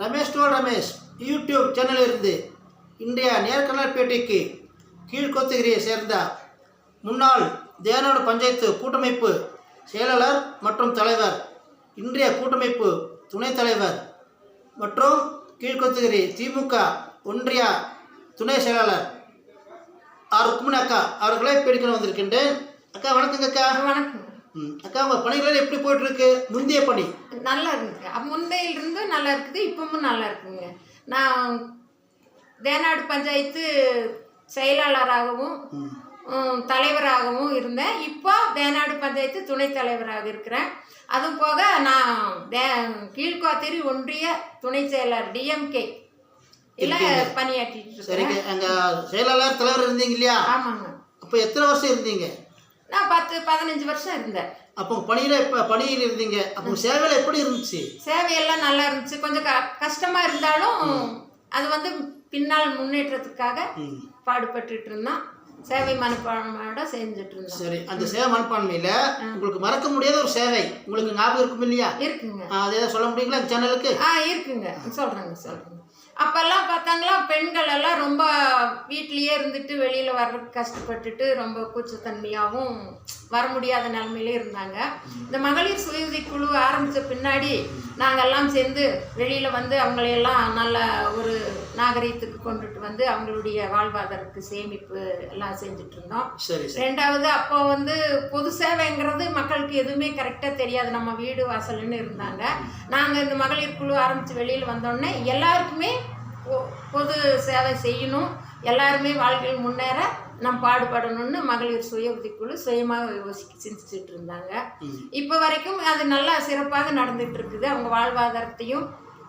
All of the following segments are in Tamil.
ரமேஷ் டோல் ரமேஷ் யூடியூப் சேனலிலிருந்து இன்றைய நேர்காணல் பேட்டிக்கு கீழ்கோத்தகிரியை சேர்ந்த முன்னாள் தேனாடு பஞ்சாயத்து கூட்டமைப்பு செயலாளர் மற்றும் தலைவர் இன்றைய கூட்டமைப்பு துணைத் தலைவர் மற்றும் கீழ்கோத்தகிரி திமுக ஒன்றிய துணை செயலாளர் ஆர் ருக்மணி அக்கா அவர்களை பேடிக்கணும் வந்திருக்கின்றேன். அக்கா வணக்கங்க அக்கா வணக்கம். அக்கா உங்கள் பணிகள் எப்படி போயிட்டு இருக்கு முந்தைய பணி. நல்லா அப்ப முந்தையிலிருந்து நல்லா இருக்குது இப்பவும் நல்லா இருக்குங்க. நான் தேனாடு பஞ்சாயத்து செயலாளராகவும் தலைவராகவும் இருந்தேன். இப்போ தேனாடு பஞ்சாயத்து துணைத் தலைவராக இருக்கிறேன். அதுவும் போக நான் தே கீழ்கோத்தேரி ஒன்றிய துணை செயலர் டிஎம்கே இல்ல பணியாற்றிட்டு சரிங்க. எங்கள் செயலாளர் தலைவர் இருந்தீங்க இல்லையா? ஆமாங்க. அப்போ எத்தனை வருஷம் இருந்தீங்க? நான் பத்து பதினஞ்சு வருஷம் இருந்தேன். அப்போ பணியில் இப்போ பணியில் இருந்தீங்க. அப்போ சேவையில் எப்படி இருந்துச்சு? சேவையெல்லாம் நல்லா இருந்துச்சு. கொஞ்சம் க கஷ்டமா இருந்தாலும் அது வந்து பின்னால் முன்னேற்றத்துக்காக பாடுபட்டுட்டு இருந்தோம் சேவை மனப்பான்மையோட செஞ்சுட்டு இருந்தோம். சரி அந்த சேவை மனப்பான்மையில் உங்களுக்கு மறக்க முடியாத ஒரு சேவை உங்களுக்கு ஞாபகம் இருக்கும் இல்லையா? இருக்குங்க. அதை ஏதாவது சொல்ல முடியுங்களா சேனலுக்கு? ஆ இருக்குங்க. சொல்றேங்க சொல்றேங்க. அப்பெல்லாம் பார்த்தாங்களா பெண்கள் எல்லாம் ரொம்ப வீட்லயே இருந்துட்டு வெளியில வர்றதுக்கு கஷ்டப்பட்டுட்டு ரொம்ப கூச்சத்தன்மையாகவும் வர முடியாத நிலைமையில இருந்தாங்க. இந்த மகளிர் சுய உதவி குழு ஆரம்பிச்ச பின்னாடி நாங்கெல்லாம் சேர்ந்து வெளியில வந்து அவங்களையெல்லாம் நல்ல ஒரு நாகரீகத்துக்கு கொண்டுட்டு வந்து அவங்களுடைய வாழ்வாதாரத்துக்கு சேமிப்பு எல்லாம் செஞ்சுட்டு இருந்தோம் ரெண்டாவது அப்போ வந்து பொது சேவைங்கிறது மக்களுக்கு எதுவுமே கரெக்டாக தெரியாது. நம்ம வீடு வாசல்னு இருந்தாங்க. நாங்கள் இந்த மகளிர் குழு ஆரம்பித்து வெளியில் வந்தோடனே எல்லாருக்குமே பொது சேவை செய்யணும். எல்லாருமே வாழ்க்கையில் முன்னேற நம்ம பாடுபடணும்னு மகளிர் சுய உதவிக்குழு சுயமாக யோசிக்க சிந்திச்சுட்டு இருந்தாங்க. இப்போ வரைக்கும் அது நல்லா சிறப்பாக நடந்துட்டு இருக்குது. அவங்க வாழ்வாதாரத்தையும்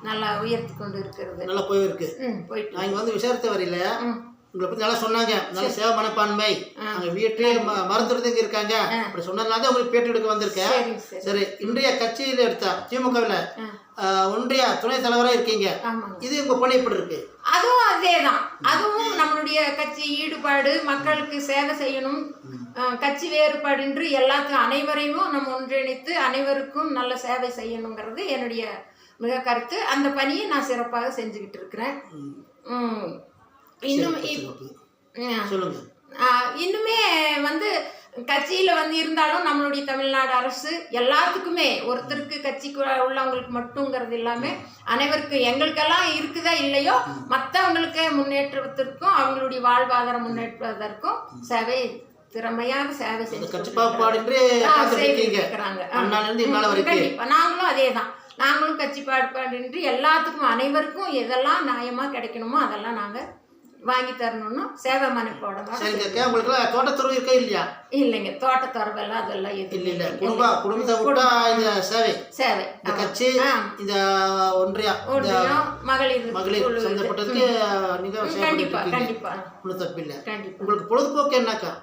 நல்லா உயர்த்தி கொண்டு இருக்கிறது. நல்லா போயிருக்கு. ம் போயிட்டு நான் இங்கே வந்து விசாரித்த வரையில உங்களை பற்றி நல்லா சொன்னாங்க. நல்ல சேவை மனப்பான்மை. அங்கே வீட்டிலே ம மறந்துடுறதுங்க இருக்காங்க. அப்படி சொன்னதுனால தான் உங்களுக்கு பேட்டி எடுக்க வந்திருக்கேன். சரி இன்றைய கட்சியில் எடுத்த திமுகவில் ஒன்றிய துணைத் தலைவராக இருக்கீங்க. இது உங்கள் பணி எப்படி இருக்கு? அதுவும் அதே தான். அதுவும் நம்மளுடைய கட்சி ஈடுபாடு மக்களுக்கு சேவை செய்யணும். கட்சி வேறுபாடின்றி எல்லாத்துக்கும் அனைவரையும் நம்ம ஒன்றிணைத்து அனைவருக்கும் நல்ல சேவை செய்யணுங்கிறது என்னுடைய மிக கருத்து. அந்த பணியை நான் சிறப்பாக செஞ்சுக்கிட்டு இருக்கிறேன். இன்னும் சொல்லுங்க. இன்னுமே வந்து கட்சியில் வந்து இருந்தாலும் நம்மளுடைய தமிழ்நாடு அரசு எல்லாத்துக்குமே ஒருத்தருக்கு கட்சிக்கு உள்ளவங்களுக்கு மட்டுங்கிறது இல்லாமல் அனைவருக்கும் எங்களுக்கெல்லாம் இருக்குதா இல்லையோ மற்றவங்களுக்கு முன்னேற்றத்திற்கும் அவங்களுடைய வாழ்வாதாரம் முன்னேற்றுவதற்கும் சேவை திறமையாக சேவை செஞ்சு நாங்களும் அதே தான் நாங்களும் கட்சி பாடுபாடின்றி எல்லாத்துக்கும் அனைவருக்கும் எதெல்லாம் நியாயமா கிடைக்கணுமோ அதெல்லாம் நாங்க வாங்கி தரணும்னு சேவை மனப்போட சரிங்க அக்கா உங்களுக்குலாம் தோட்டத்துறவு இருக்கா இல்லையா? இல்லைங்க தோட்டத்தொரவெல்லாம் அதெல்லாம் இல்ல எதுவும் இல்ல குடும்ப குடும்பத்தை விட்டா இந்த சேவை. சேவை. இந்த. கட்சி. இந்த ஒன்றியா ஒன்றியம் மகளிர் மகளிர் குழு இது. சம்பந்தப்பட்டதுக்கு நீங்க ம், சேவை கண்டிப்பா பண்ணிட்டு இருக்கீங்க. கண்டிப்பா. ஒண்ணும் தப்பில்லை கண்டிப்பா. உங்களுக்கு பொழுதுபோக்கு என்னக்கா?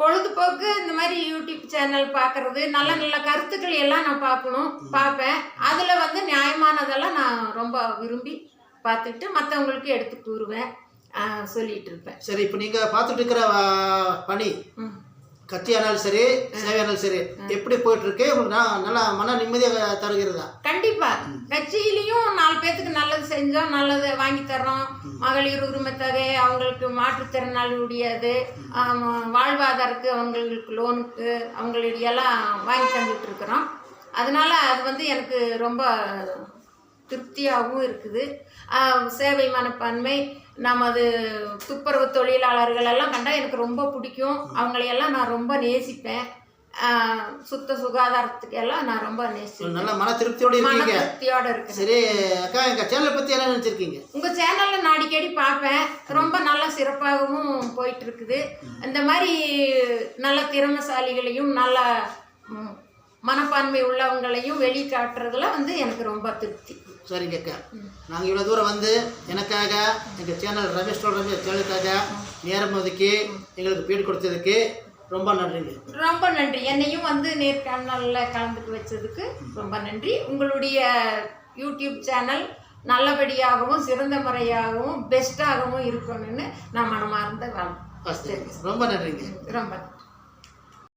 பொழுதுபோக்கு இந்த மாதிரி யூடியூப் சேனல் பார்க்கறது நல்ல நல்ல கருத்துக்கள் எல்லாம் நான் பார்க்கணும் பார்ப்பேன். அதில் வந்து நியாயமானதெல்லாம் நான் ரொம்ப விரும்பி பார்த்துட்டு மற்றவங்களுக்கு எடுத்து கூறுவேன் சொல்லிட்டு இருப்பேன். சரி இப்போ நீங்க பார்த்துட்டு இருக்கிற பணி ம் கட்சியானாலும் சரி சேவையானாலும் சரி எப்படி போயிட்டு இருக்கு உங்களுக்கு நல்லா மன நிம்மதியாக தருகிறதா? கண்டிப்பா. கட்சியிலையும் நாலு பேத்துக்கு நல்லது செஞ்சோம் நல்லது வாங்கி தர்றோம். மகளிர் உரிமை தொகை அவங்களுக்கு மாற்றுத்திறனாளியுடையது. வாழ்வாதாரத்துக்கு அவங்களுக்கு லோனுக்கு அவங்களுடைய எல்லாம் வாங்கி தந்துட்டு இருக்கிறோம். அதனால அது வந்து எனக்கு ரொம்ப திருப்தியாகவும் இருக்குது. சேவை மனப்பான்மை நமது துப்புரவு தொழிலாளர்கள் எல்லாம் கண்டா எனக்கு ரொம்ப பிடிக்கும். அவங்களையெல்லாம் நான் ரொம்ப நேசிப்பேன். சுத்த சுகாதாரத்துக்கு எல்லாம் நான் ரொம்ப நேசிப்பேன். நல்ல மன திருப்தியோட மன திருப்தியோட இருக்கேன். சரி அக்கா எங்க சேனலை பத்தி என்ன நினைச்சிருக்கீங்க? உங்க சேனல்ல நான் அடிக்கடி பார்ப்பேன். ரொம்ப நல்லா சிறப்பாகவும் போயிட்டு இருக்குது இந்த மாதிரி நல்ல திறமைசாலிகளையும் நல்ல மனப்பான்மை உள்ளவங்களையும் வெளிக்காட்டுறதுல வந்து எனக்கு ரொம்ப திருப்தி. சரிங்க அக்கா நாங்கள் இவ்வளோ தூரம் வந்து எனக்காக எங்கள் சேனல் ரமேஷ் ரமேஷ் சேனலுக்காக நேரம் ஒதுக்கி எங்களுக்கு பீடு கொடுத்ததுக்கு ரொம்ப நன்றிங்க. ரொம்ப நன்றி. என்னையும் வந்து நேர்காணலில் கலந்துக்க வச்சதுக்கு ரொம்ப நன்றி. உங்களுடைய யூடியூப் சேனல் நல்லபடியாகவும் சிறந்த முறையாகவும் பெஸ்ட்டாகவும் இருக்கணும்னு நான் மனமார்ந்த வாழ் ரொம்ப நன்றிங்க. ரொம்ப